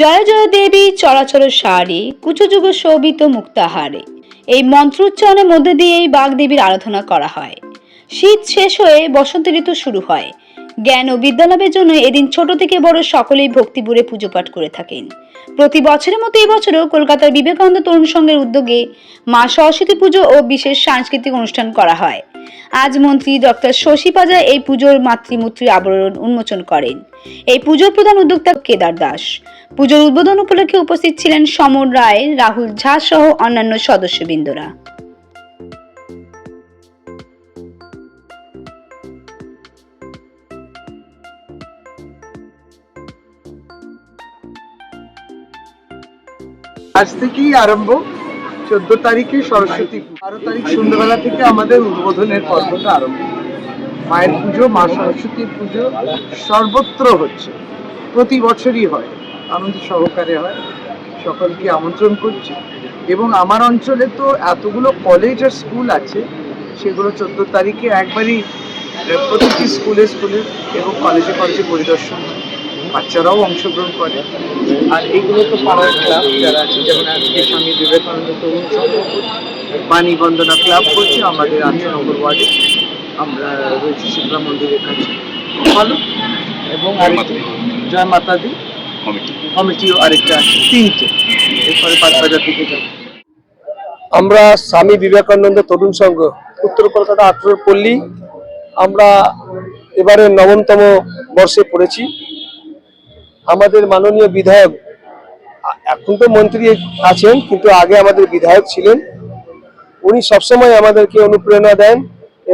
জয় জয় দেবী, চরাচর সারে কুচযুগ শোভিত মুক্তাহারে। এই মন্ত্রোচ্চারণের মধ্যে দিয়ে এই বাগদেবীর আরাধনা করা হয়। শীত শেষ হয়ে বসন্ত ঋতু শুরু হয়। জ্ঞান ও বিদ্যালাভের জন্য এদিন ছোট থেকে বড় সকলেই ভক্তিপুরে পুজো পাঠ করে থাকেন। প্রতি বছরের মতো এবছরও কলকাতার বিবেকানন্দ তরুণ সংঘের উদ্যোগে মা সরস্বতী পুজো ও বিশেষ সাংস্কৃতিক অনুষ্ঠান করা হয়। আজ মন্ত্রী ডক্টর শশী পাজা এই পুজোর মাতৃমূর্তির আবরণ উন্মোচন করেন। এই পুজোর প্রধান উদ্যোক্তা কেদার দাস। পুজোর উদ্বোধন উপলক্ষে উপস্থিত ছিলেন সমর রায়, রাহুল ঝা সহ অন্যান্য সদস্যবৃন্দরা। আজ থেকেই আরম্ভ। চোদ্দ তারিখে সরস্বতী। বারো তারিখ সন্ধ্যাবেলা থেকে আমাদের উদ্বোধনের পর্বটা আরম্ভ। মায়ের পুজো, মা সরস্বতীর পুজো সর্বত্র হচ্ছে। প্রতি বছরই হয়, আনন্দ সহকারে হয়। সকলকে আমন্ত্রণ করছি। এবং আমার অঞ্চলে তো এতগুলো কলেজ আর স্কুল আছে। সেগুলো চোদ্দ তারিখে একবারই প্রতিটি স্কুলে স্কুলে এবং কলেজে কলেজে পরিদর্শন হয়। বাচ্চারাও অংশগ্রহণ করে। আর এইগুলো তো পাড়ার ক্লাব যারা আছে যেমন আজকে স্বামী বিবেকানন্দ তরুণ সংঘ বাণী বন্দনা ক্লাব করছে আমাদের আটশো নম্বর ওয়ার্ডে। আমরা রয়েছি শীতলা মন্দিরের কাছে। ভালো। এবং আরেকটি জয় মাতা দি কমিটিও আরেকটা আছে তিনটে। এরপরে পাঁচ বাজার থেকে যাব। আমরা স্বামী বিবেকানন্দ তরুণ সংঘ উত্তর কলকাতা আঠেরো পল্লী। আমরা এবারে নবমতম বর্ষে পড়েছি। আমাদের মাননীয় বিধায়ক, এখন তো মন্ত্রী আছেন, কিন্তু আগে আমাদের বিধায়ক ছিলেন। উনি সবসময় আমাদেরকে অনুপ্রেরণা দেন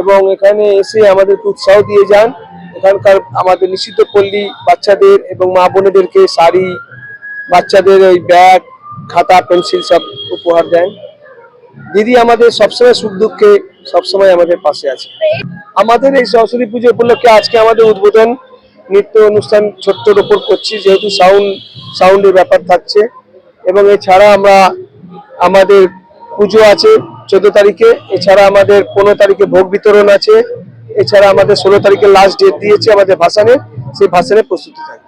এবং এখানে এসে আমাদেরকে উৎসাহ দিয়ে যান। এখানকার আমাদের নিষিদ্ধ পল্লী বাচ্চাদের এবং মা বোনেদেরকে শাড়ি, বাচ্চাদের ওই ব্যাগ, খাতা, পেন্সিল সব উপহার দেন। দিদি আমাদের সবসময় সুখ দুঃখে সবসময় আমাদের পাশে আছে। আমাদের এই সরস্বতী পুজো উপলক্ষে আজকে আমাদের উদ্বোধন নৃত্য অনুষ্ঠান ছোট্টর ওপর করছি, যেহেতু সাউন্ড সাউন্ডের ব্যাপার থাকছে। এবং এছাড়া আমরা আমাদের পুজো আছে চোদ্দ তারিখে, এছাড়া আমাদের পনেরো তারিখে ভোগ বিতরণ আছে, এছাড়া আমাদের ষোলো তারিখে লাস্ট ডেট দিয়েছে আমাদের ভাসানের সেই ভাসানের প্রস্তুতি থাকে